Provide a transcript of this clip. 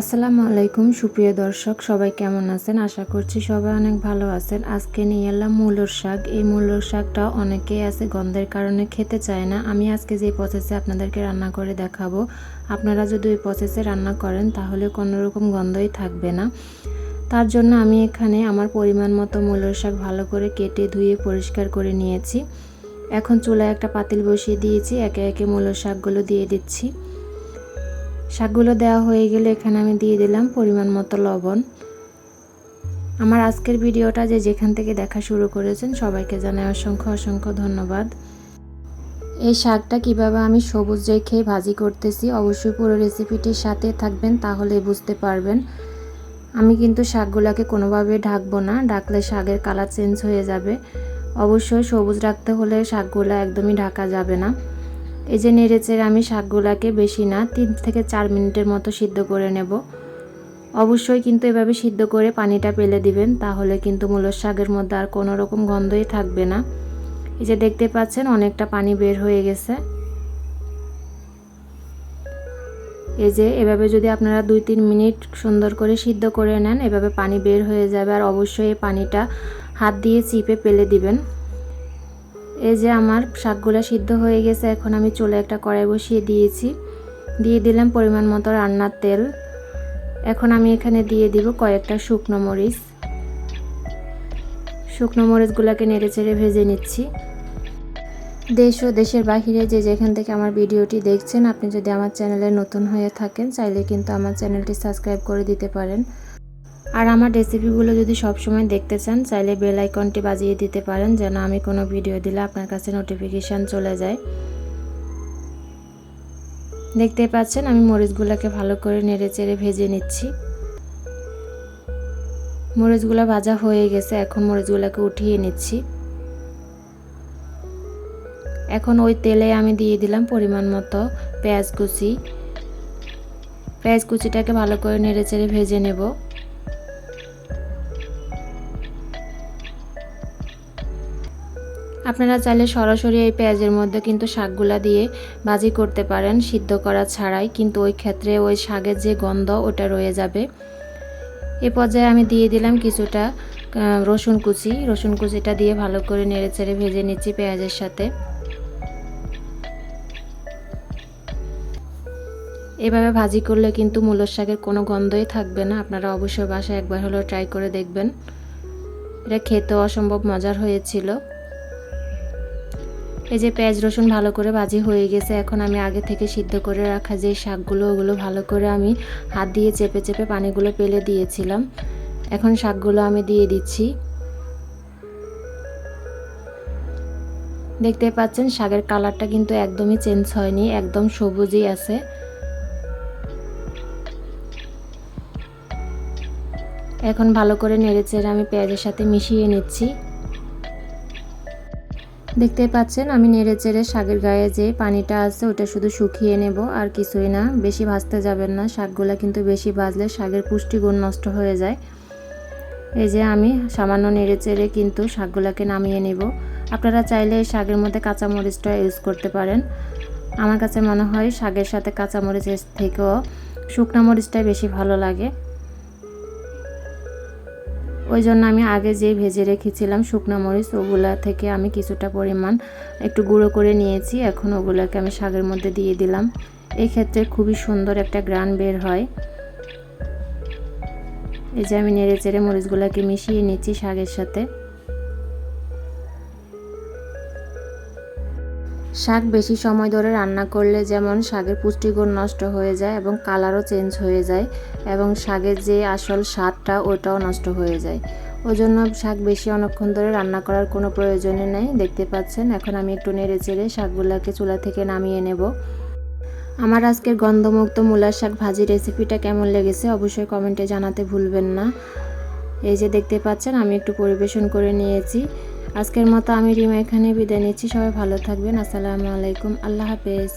আসসালামু আলাইকুম, সুপ্রিয় দর্শক, সবাই কেমন আছেন? আশা করছি সবাই অনেক ভালো আছেন। আজকে নিয়ে এলাম মূলোর শাক। এই মূলোর শাকটা অনেকেই আছে গন্ধের কারণে খেতে চায় না। আমি আজকে যে প্রসেসে আপনাদেরকে রান্না করে দেখাবো, আপনারা যদি ওই প্রসেসে রান্না করেন, তাহলে কোনো রকম গন্ধই থাকবে না। তার জন্য আমি এখানে আমার পরিমাণ মতো মূলোর শাক ভালো করে কেটে ধুয়ে পরিষ্কার করে নিয়েছি। এখন চুলায় একটা পাতিল বসিয়ে দিয়েছি। একে একে মূলোর শাকগুলো দিয়ে দিচ্ছি। শাকগুলো দেওয়া হয়ে গেলে এখানে আমি দিয়ে দিলাম পরিমাণ মতো লবণ। আমার আজকের ভিডিওটা যে যেখান থেকে দেখা শুরু করেছেন সবাইকে জানাই অসংখ্য অসংখ্য ধন্যবাদ। এই শাকটা কীভাবে আমি সবুজ রেখে ভাজি করতেছি অবশ্যই পুরো রেসিপিটির সাথে থাকবেন তাহলে বুঝতে পারবেন। আমি কিন্তু শাকগুলোকে কোনোভাবে ঢাকবো না, ঢাকলে শাকের কালার চেঞ্জ হয়ে যাবে। অবশ্যই সবুজ রাখতে হলে শাকগুলো একদমই ঢাকা যাবে না। এই যে নেড়েচেড়ে আমি শাকগুলাকে বেশি না, তিন থেকে চার মিনিটের মতো সিদ্ধ করে নেব। অবশ্যই কিন্তু এভাবে সিদ্ধ করে পানিটা পেলে দিবেন, তাহলে কিন্তু মূলর শাকের মধ্যে আর কোনো রকম গন্ধই থাকবে না। এই যে দেখতে পাচ্ছেন, অনেকটা পানি বের হয়ে গেছে। এই যে এভাবে যদি আপনারা দুই তিন মিনিট সুন্দর করে সিদ্ধ করে নেন, এভাবে পানি বের হয়ে যাবে। আর অবশ্যই পানিটা হাত দিয়ে চিপে পেলে দিবেন। এই যে আমার শাকগুলো সিদ্ধ হয়ে গেছে, এখন আমি চলে একটা কড়াই বসিয়ে দিয়েছি। দিয়ে দিলাম পরিমাণ মতো রান্নার তেল। এখন আমি এখানে দিয়ে দিব কয়েকটা শুকনো মরিচ। শুকনো মরিচগুলোকে নেড়ে চেড়ে ভেজে নিচ্ছি। দেশ ও দেশের বাহিরে যে যেখান থেকে আমার ভিডিওটি দেখছেন, আপনি যদি আমার চ্যানেলে নতুন হয়ে থাকেন, চাইলে কিন্তু আমার চ্যানেলটি সাবস্ক্রাইব করে দিতে পারেন। আর আমার রেসিপিগুলো যদি সবসময় দেখতে চান, চাইলে বেল আইকনটি বাজিয়ে দিতে পারেন যেন আমি কোনো ভিডিও দিলে আপনার কাছে নোটিফিকেশান চলে যায়। দেখতে পাচ্ছেন, আমি মরিচগুলোকে ভালো করে নেড়ে চেড়ে ভেজে নিচ্ছি। মরিচগুলো ভাজা হয়ে গেছে, এখন মরিচগুলোকে উঠিয়ে নিচ্ছি। এখন ওই তেলে আমি দিয়ে দিলাম পরিমাণ মতো পেঁয়াজ কুচি। পেঁয়াজ কুচিটাকে ভালো করে নেড়ে চেড়ে ভেজে নেব। আপনারা চাইলে সরাসরি এই পেঁয়াজের মধ্যে কিন্তু শাকগুলা দিয়ে ভাজি করতে পারেন, সিদ্ধ করা ছাড়াই। কিন্তু ওই ক্ষেত্রে ওই শাকের যে গন্ধ, ওটা রয়ে যাবে। এ পর্যায়ে আমি দিয়ে দিলাম কিছুটা রসুন কুচি। রসুন কুচিটা দিয়ে ভালো করে নেড়ে চেড়ে ভেজে নিচ্ছি পেঁয়াজের সাথে। এভাবে ভাজি করলে কিন্তু মূলর শাকের কোনো গন্ধই থাকবে না। আপনারা অবশ্যই বাসায় একবার হলেও ট্রাই করে দেখবেন। এটা খেতেও অসম্ভব মজার হয়েছিল। এই যে পেঁয়াজ রসুন ভালো করে ভাজি হয়ে গেছে, এখন আমি আগে থেকে সিদ্ধ করে রাখা যে শাকগুলো, ওগুলো ভালো করে আমি হাত দিয়ে চেপে চেপে পানিগুলো পেলে দিয়েছিলাম। এখন শাকগুলো আমি দিয়ে দিচ্ছি। দেখতে পাচ্ছেন শাকের কালারটা কিন্তু একদমই চেঞ্জ হয়নি, একদম সবুজই আছে। এখন ভালো করে নেড়েচেড়ে আমি পেঁয়াজের সাথে মিশিয়ে নিচ্ছি। দেখতে পাচ্ছেন, আমি নেড়ে চেড়ে শাকের গায়ে যে পানিটা আছে, ওটা শুধু শুকিয়ে নেব, আর কিছুই না। বেশি ভাজতে যাবেন না, শাকগুলা কিন্তু বেশি ভাজলে শাকের পুষ্টিগুণ নষ্ট হয়ে যায়। এই যে আমি সামান্য নেড়ে চেড়ে কিন্তু শাকগুলাকে নামিয়ে নেব। আপনারা চাইলে এই শাকের মধ্যে কাঁচামরিচটা ইউজ করতে পারেন। আমার কাছে মনে হয় শাকের সাথে কাঁচামরিচের থেকেও শুকনা মরিচটাই বেশি ভালো লাগে। ওই জন্য আমি আগে যে ভেজে রেখেছিলাম শুকনো মরিচ, ওগুলা থেকে আমি কিছুটা পরিমাণ একটু গুঁড়ো করে নিয়েছি। এখন ওগুলোকে আমি শাকের মধ্যে দিয়ে দিলাম। এই ক্ষেত্রে খুবই সুন্দর একটা গ্রান বের হয়। এই যে আমি নেড়ে চেড়ে মরিচগুলোকে মিশিয়ে নিচ্ছি শাকের সাথে। শাক বেশি সময় ধরে রান্না করলে যেমন শাকের পুষ্টিগুণ নষ্ট হয়ে যায় এবং কালারও চেঞ্জ হয়ে যায় এবং শাকের যে আসল স্বাদটা ওটাও নষ্ট হয়ে যায়। ওই জন্য শাক বেশি অনেকক্ষণ ধরে রান্না করার কোনো প্রয়োজনই নেই। দেখতে পাচ্ছেন, এখন আমি একটু নেড়ে চেড়ে শাকগুলোকে চুলা থেকে নামিয়ে নেব। আমার আজকের গন্ধমুক্ত মূলার শাক ভাজি রেসিপিটা কেমন লেগেছে অবশ্যই কমেন্টে জানাতে ভুলবেন না। এই যে দেখতে পাচ্ছেন, আমি একটু পরিবেশন করে নিয়েছি। আজকের মতো আমি রিমা এখানে বিদায় নিচ্ছি। সবাই ভালো থাকবেন। আসসালামু আলাইকুম। আল্লাহ হাফেজ।